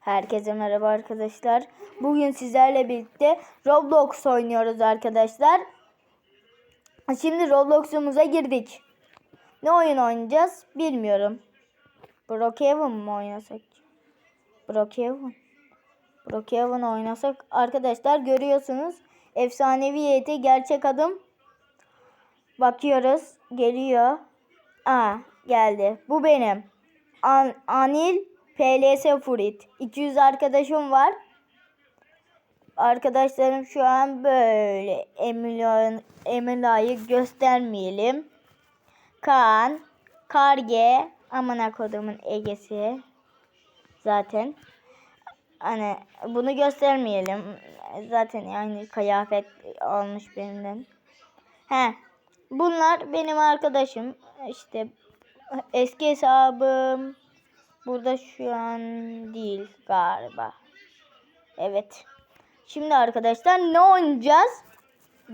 Herkese merhaba arkadaşlar. Bugün sizlerle birlikte Roblox oynuyoruz arkadaşlar. Şimdi Roblox'umuza girdik. Ne oyun oynayacağız bilmiyorum. Brookhaven mı oynasak? Brookhaven. Brookhaven oynasak. Arkadaşlar görüyorsunuz. Efsanevi heyeti gerçek adım. Bakıyoruz. Geliyor. Aa geldi. Bu benim. An Anil PLS Furit. 200 arkadaşım var. Arkadaşlarım şu an böyle. Emila, Emila'yı göstermeyelim. Kaan, Karge, amına kodumun Ege'si. Zaten. Hani bunu göstermeyelim. Zaten yani kıyafet almış benden. He. Bunlar benim arkadaşım. İşte eski hesabım. Burada şu an değil galiba. Evet. Şimdi arkadaşlar ne oynayacağız?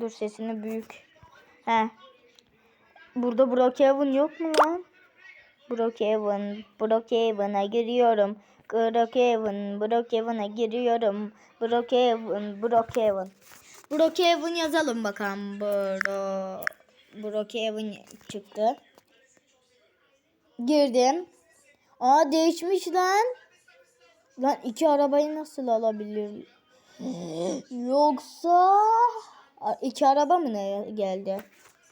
Dur sesini büyük. He. Burada Brookhaven yok mu lan? Brookhaven, Brookhaven'a giriyorum. Brookhaven, Brookhaven'a giriyorum. Brookhaven, Brookhaven. Brookhaven yazalım bakalım. Bro, Brookhaven çıktı. Girdim. Aa değişmiş lan. Lan iki arabayı nasıl alabilir? Yoksa iki araba mı ne geldi?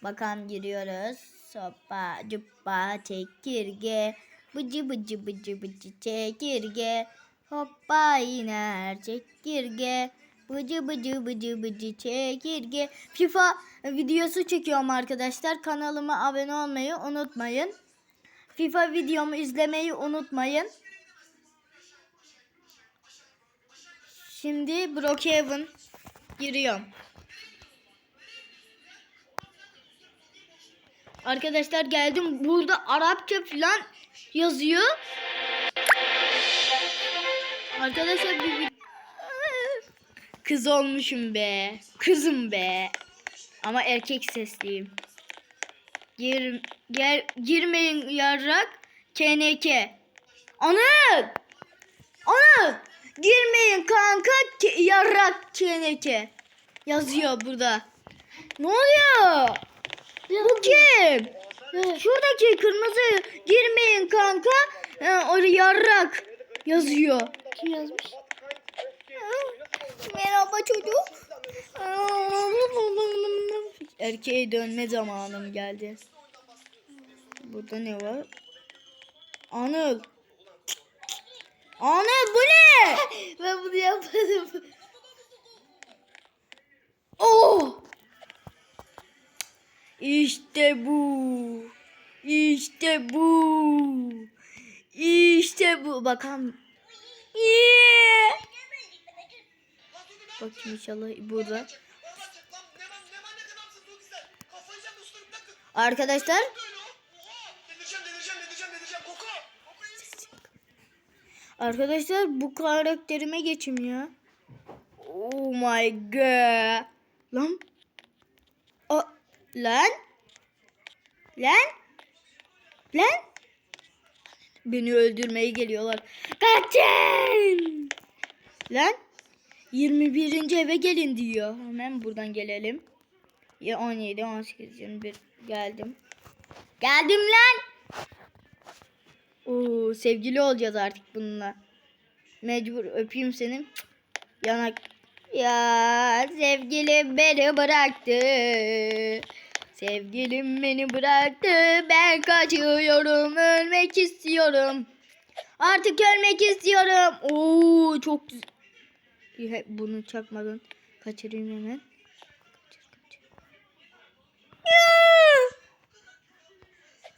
Bakalım giriyoruz. Sopa, cuppa, çekirge. Bıcı bıcı bıcı bıcı çekirge. Hoppa iner çekirge. Bıcı bıcı bıcı bıcı çekirge. FIFA videosu çekiyorum arkadaşlar. Kanalıma abone olmayı unutmayın. FIFA videomu izlemeyi unutmayın. Şimdi Brookhaven giriyorum. Arkadaşlar geldim. Burada Arapça falan yazıyor. Arkadaşlar bir kız olmuşum be. Kızım be. Ama erkek sesliyim. Gir, gel, girmeyin yarrak. KNK. Anıl! Anıl! Girmeyin kanka ke- yarrak KNK. Yazıyor burada. Ne oluyor? Bu kim? Şuradaki kırmızı girmeyin kanka. Ee, orada yarrak yazıyor. Kim yazmış? Merhaba çocuk. Erkeğe dönme zamanım geldi. Burada ne var? Anıl. Anıl bu ne? Ben bunu yapmadım. Oh! İşte bu. İşte bu. İşte bu. Bakalım. Yeah! Bakayım inşallah burada. Arkadaşlar. Arkadaşlar bu karakterime geçim ya. Oh my god. Lan. O, lan. Lan. Lan. Beni öldürmeye geliyorlar. Kaçın. Lan. 21. eve gelin diyor. Hemen buradan gelelim. Ya 17, 18, 21 geldim. Geldim lan. Oo, sevgili olacağız artık bununla. Mecbur öpeyim seni. Yanak. Ya sevgilim beni bıraktı. Sevgilim beni bıraktı. Ben kaçıyorum. Ölmek istiyorum. Artık ölmek istiyorum. Oo çok güzel. Bunu çakmadan kaçırayım hemen. Kaçır, kaçır. Ya! Ya!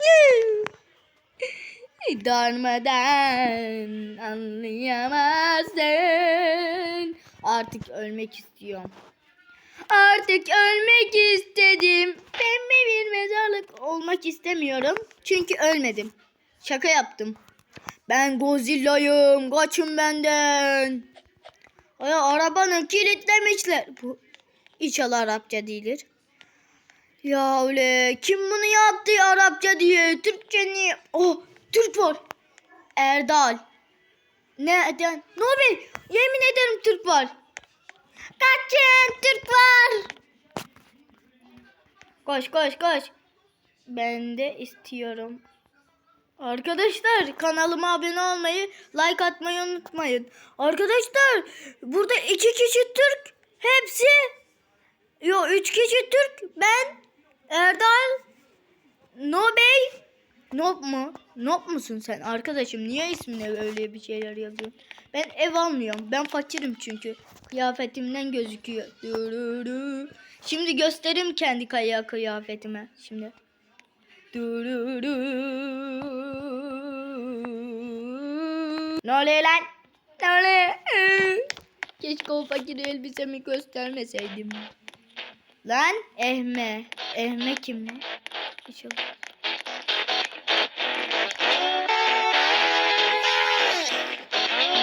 Darmadan anlayamazsın. Artık ölmek istiyorum. Artık ölmek istedim. Pembe bir mezarlık olmak istemiyorum. Çünkü ölmedim. Şaka yaptım. Ben Godzilla'yım. Kaçın benden. Ay, arabanı kilitlemişler. Bu inşallah Arapça değildir. Ya öyle kim bunu yaptı ya Arapça diye Türkçe niye? Oh Türk var. Erdal. Neden? Nobel yemin ederim Türk var. Kaçın Türk var. Koş koş koş. Ben de istiyorum. Arkadaşlar kanalıma abone olmayı, like atmayı unutmayın. Arkadaşlar burada iki kişi Türk. Hepsi Yo üç kişi Türk. Ben Erdal Nobey Nob mu? Nob musun sen arkadaşım? Niye ismine öyle bir şeyler yazıyorsun? Ben ev almıyorum. Ben fakirim çünkü. Kıyafetimden gözüküyor. Şimdi göstereyim kendi kaya kıyafetime. Şimdi. Ne oluyor lan? Ne oluyor? Keşke o fakir elbisemi göstermeseydim. Lan Ehme. Ehme kim lan? İnşallah.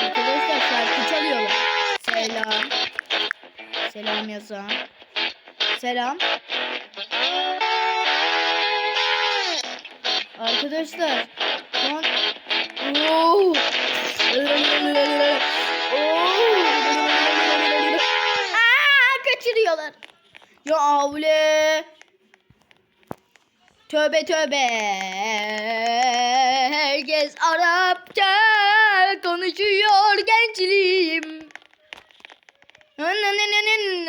Arkadaşlar şarkı çalıyorlar. Selam. Selam yazan. Selam. Arkadaşlar. Lan. Oo. Ya avle. Tövbe tövbe. Herkes Arapça konuşuyor gençliğim.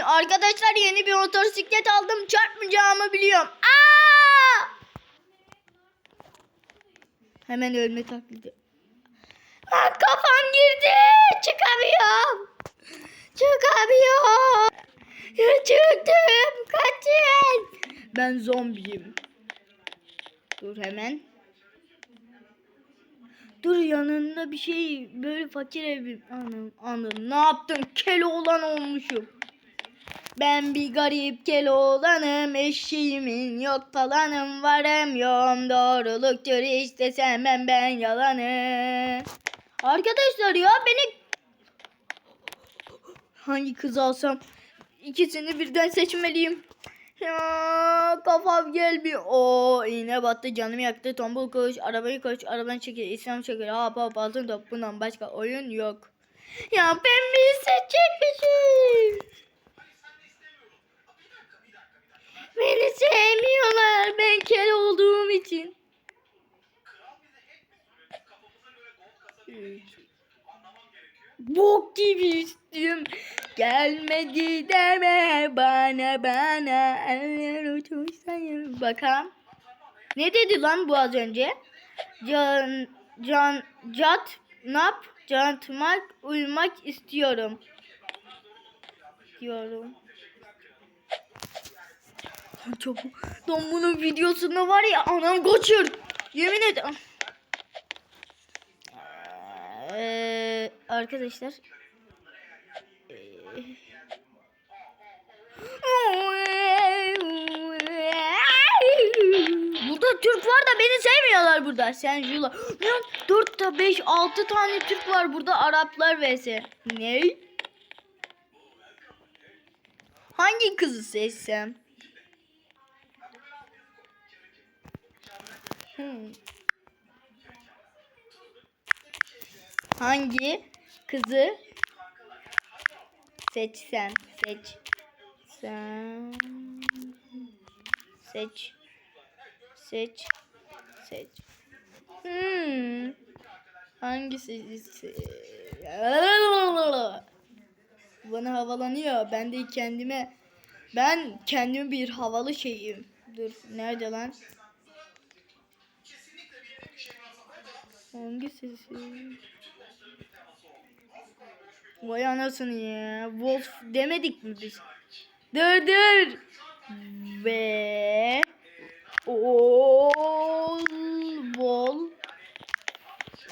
Arkadaşlar yeni bir motosiklet aldım. Çarpmayacağımı biliyorum. Aa! Hemen ölme taklidi. Lan kafam girdi. Çıkamıyorum. Çıkamıyorum. Çıktım. Kaçın. Ben zombiyim. Dur hemen. Dur yanında bir şey böyle fakir evim. Anam anam ne yaptım? Keloğlan olmuşum. Ben bir garip keloğlanım. Eşeğimin yok falanım varım yoğum. Doğruluktur istesem ben ben yalanı. Arkadaşlar ya beni hangi kız alsam ikisini birden seçmeliyim. Ya kafam gelmiyor. O iğne battı canım yaktı tombul kuş arabayı koş arabanı çekil İslam çekil hap hap altın top bundan başka oyun yok. Ya ben bir seçecekmişim. Beni sevmiyorlar ben kel olduğum için. Bok gibi üstüm gelmedi deme bana bana eller uçuşsayım. Bakalım. Ne dedi lan bu az önce? Can, can, cat, nap, cantmak, uyumak istiyorum. Diyorum. Lan Çok, lan bunun videosunda var ya anam kaçır. Yemin ederim. Ee, arkadaşlar. Burada Türk var da beni sevmiyorlar burada. Sen Jula. Lan 4 5 6 tane Türk var burada Araplar vs. Ne? Hangi kızı seçsem? Hmm. Hangi kızı seçsem? Seç. Sen. Seç. Seç. Seç. Hmm. Hangisi? Bana havalanıyor. Ben de kendime ben kendimi bir havalı şeyim. Dur nerede lan? Hangisi? Vay anasını ya. Wolf demedik mi biz? Dur dur. Ve ol.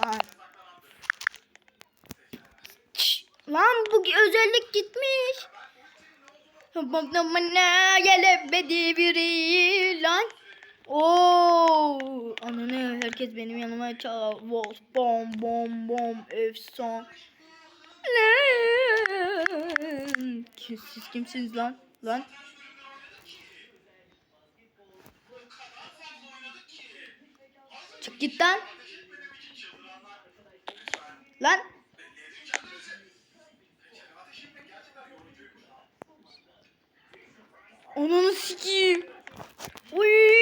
Ay. Şş, Lan bu özellik gitmiş. Bana gelemedi biri lan. Oo, ananı herkes benim yanıma çağır. Wolf bom bom bom efsane. Siz, siz kimsiniz lan? Lan. Çık git lan. Lan. Ananı sikiyim. Uy.